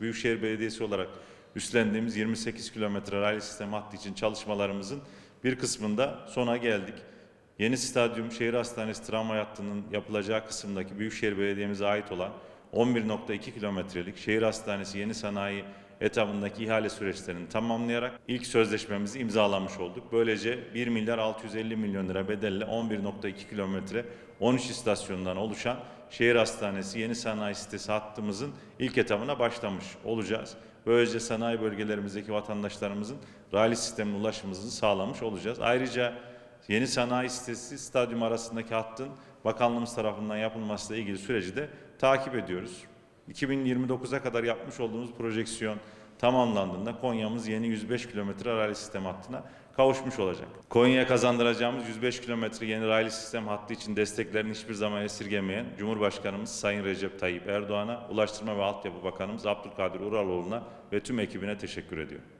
Büyükşehir Belediyesi olarak üstlendiğimiz 28 kilometre raylı sistem hattı için çalışmalarımızın bir kısmında sona geldik. Yeni stadyum şehir hastanesi tramvay hattının yapılacağı kısımdaki Büyükşehir Belediye'mize ait olan 11.2 kilometrelik şehir hastanesi yeni sanayi etabındaki ihale süreçlerini tamamlayarak ilk sözleşmemizi imzalamış olduk. Böylece 1 milyar 650 milyon lira bedelle 11.2 kilometre 13 istasyondan oluşan şehir hastanesi yeni sanayi sitesi hattımızın ilk etabına başlamış olacağız. Böylece sanayi bölgelerimizdeki vatandaşlarımızın raylı sistemin ulaşımımızı sağlamış olacağız. Ayrıca Yeni sanayi sitesi stadyum arasındaki hattın bakanlığımız tarafından yapılmasıyla ilgili süreci de takip ediyoruz. 2029'a kadar yapmış olduğumuz projeksiyon tamamlandığında Konya'mız yeni 105 kilometre raylı sistem hattına kavuşmuş olacak. Konya'ya kazandıracağımız 105 kilometre yeni raylı sistem hattı için desteklerini hiçbir zaman esirgemeyen Cumhurbaşkanımız Sayın Recep Tayyip Erdoğan'a, Ulaştırma ve Altyapı Bakanımız Abdülkadir Uraloğlu'na ve tüm ekibine teşekkür ediyorum.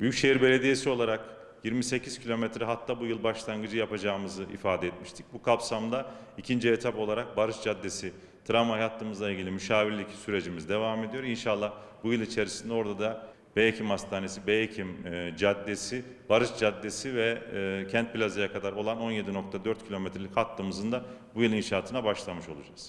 Büyükşehir Belediyesi olarak 28 kilometre hatta bu yıl başlangıcı yapacağımızı ifade etmiştik. Bu kapsamda ikinci etap olarak Barış Caddesi tramvay hattımızla ilgili müşavirlik sürecimiz devam ediyor. İnşallah bu yıl içerisinde orada da Beyhekim Hastanesi, Beyhekim e, Caddesi, Barış Caddesi ve e, Kent Plaza'ya kadar olan 17.4 kilometrelik hattımızın da bu yıl inşaatına başlamış olacağız.